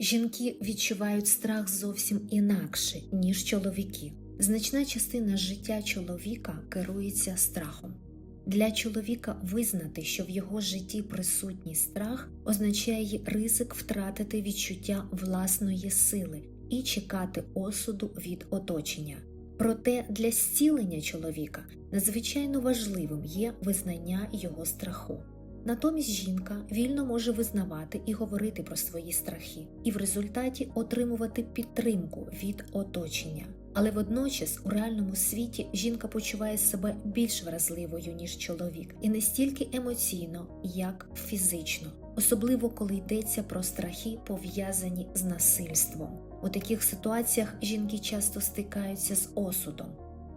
Жінки відчувають страх зовсім інакше, ніж чоловіки. Значна частина життя чоловіка керується страхом. Для чоловіка визнати, що в його житті присутній страх, означає ризик втратити відчуття власної сили і чекати осуду від оточення. Проте для зцілення чоловіка надзвичайно важливим є визнання його страху. Натомість жінка вільно може визнавати і говорити про свої страхи, і в результаті отримувати підтримку від оточення. Але водночас у реальному світі жінка почуває себе більш вразливою, ніж чоловік, і не стільки емоційно, як фізично, особливо коли йдеться про страхи, пов'язані з насильством. У таких ситуаціях жінки часто стикаються з осудом,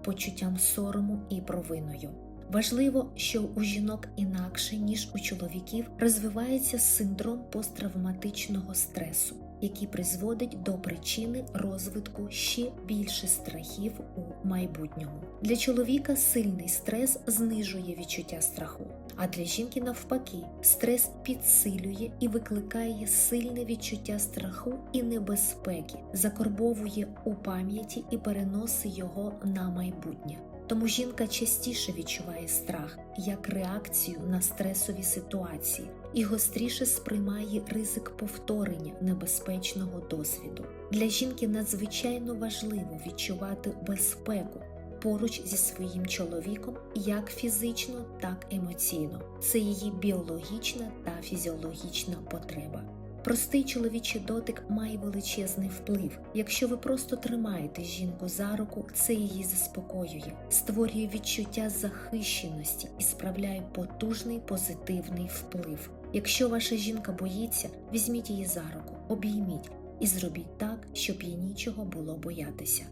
почуттям сорому і провиною. Важливо, що у жінок інакше ніж у чоловіків розвивається синдром посттравматичного стресу, який призводить до причини розвитку ще більше страхів у майбутньому. Для чоловіка сильний стрес знижує відчуття страху, а для жінки навпаки, стрес підсилює і викликає сильне відчуття страху і небезпеки, закорбовує у пам'яті і переносить його на майбутнє. Тому жінка частіше відчуває страх як реакцію на стресові ситуації і гостріше сприймає ризик повторення небезпечного досвіду. Для жінки надзвичайно важливо відчувати безпеку поруч зі своїм чоловіком як фізично, так і емоційно. Це її біологічна та фізіологічна потреба. Простий чоловічий дотик має величезний вплив. Якщо ви просто тримаєте жінку за руку, це її заспокоює, створює відчуття захищеності і справляє потужний позитивний вплив. Якщо ваша жінка боїться, візьміть її за руку, обійміть і зробіть так, щоб їй нічого було боятися.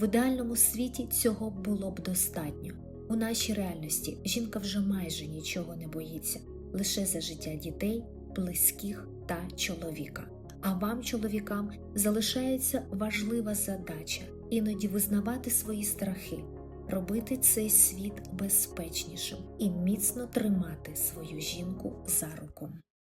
В ідеальному світі цього було б достатньо. У нашій реальності жінка вже майже нічого не боїться, лише за життя дітей, близьких та чоловіка. А вам, чоловікам, залишається важлива задача іноді визнавати свої страхи, робити цей світ безпечнішим і міцно тримати свою жінку за руку.